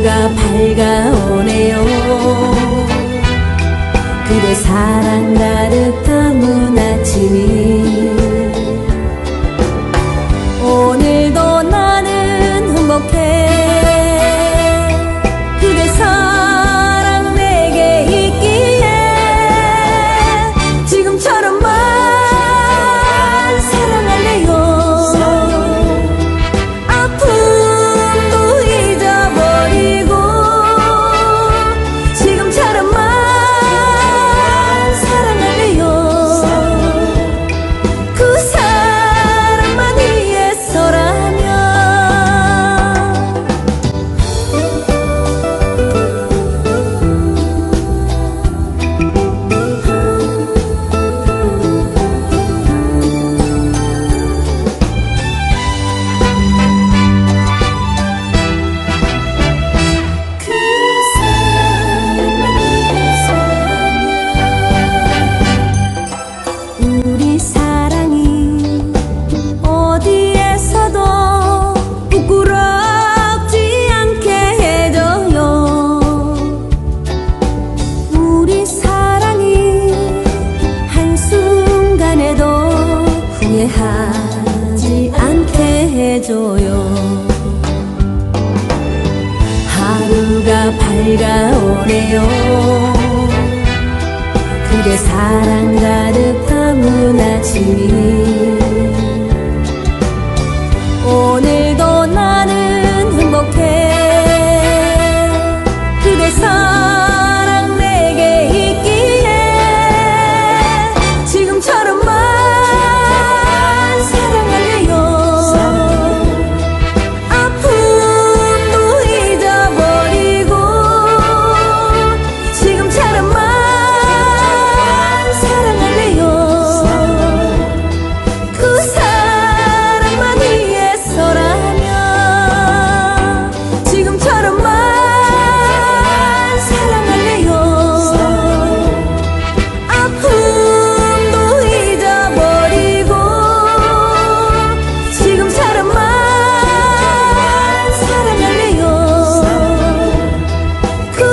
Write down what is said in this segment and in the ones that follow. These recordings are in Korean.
하루가 밝아오네요. 그대 사랑 가득한 문 아침이 해줘요. 하루가 밝아오네요. 그대 사랑 가득한 아침이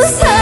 사랑